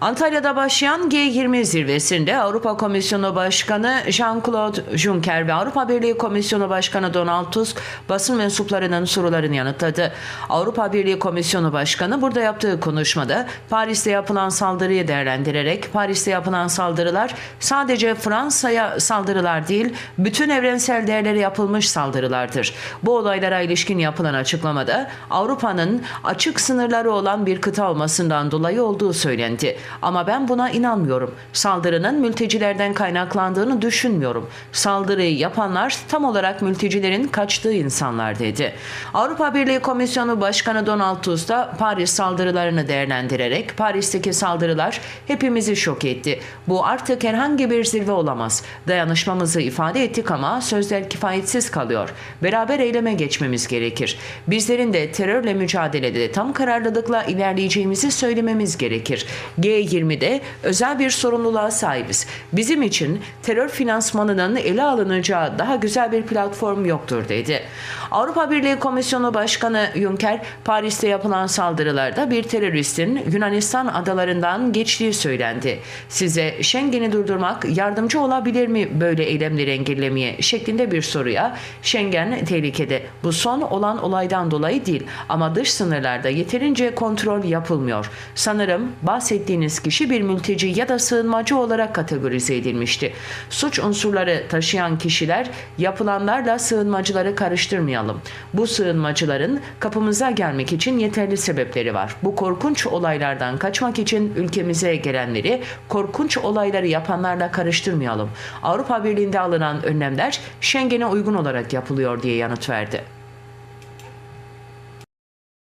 Antalya'da başlayan G20 zirvesinde Avrupa Komisyonu Başkanı Jean-Claude Juncker ve Avrupa Birliği Komisyonu Başkanı Donald Tusk basın mensuplarının sorularını yanıtladı. Avrupa Birliği Komisyonu Başkanı burada yaptığı konuşmada Paris'te yapılan saldırıyı değerlendirerek Paris'te yapılan saldırılar sadece Fransa'ya saldırılar değil, bütün evrensel değerlere yapılmış saldırılardır. Bu olaylara ilişkin yapılan açıklamada Avrupa'nın açık sınırları olan bir kıta olmasından dolayı olduğu söylendi. Ama ben buna inanmıyorum. Saldırının mültecilerden kaynaklandığını düşünmüyorum. Saldırıyı yapanlar tam olarak mültecilerin kaçtığı insanlar dedi. Avrupa Birliği Komisyonu Başkanı Donald Tusk da Paris saldırılarını değerlendirerek Paris'teki saldırılar hepimizi şok etti. Bu artık herhangi bir zirve olamaz. Dayanışmamızı ifade ettik ama sözler kifayetsiz kalıyor. Beraber eyleme geçmemiz gerekir. Bizlerin de terörle mücadelede tam kararlılıkla ilerleyeceğimizi söylememiz gerekir. G20'de özel bir sorumluluğa sahibiz. Bizim için terör finansmanının ele alınacağı daha güzel bir platform yoktur dedi. Avrupa Birliği Komisyonu Başkanı Juncker, Paris'te yapılan saldırılarda bir teröristin Yunanistan adalarından geçtiği söylendi. Size Schengen'i durdurmak yardımcı olabilir mi böyle eylemleri engellemeye şeklinde bir soruya Schengen tehlikede. Bu son olan olaydan dolayı değil ama dış sınırlarda yeterince kontrol yapılmıyor. Sanırım bahsettiğiniz kişi bir mülteci ya da sığınmacı olarak kategorize edilmişti. Suç unsurları taşıyan kişiler yapılanlarla sığınmacıları karıştırmayalım. Bu sığınmacıların kapımıza gelmek için yeterli sebepleri var. Bu korkunç olaylardan kaçmak için ülkemize gelenleri korkunç olayları yapanlarla karıştırmayalım. Avrupa Birliği'nde alınan önlemler Schengen'e uygun olarak yapılıyor diye yanıt verdi.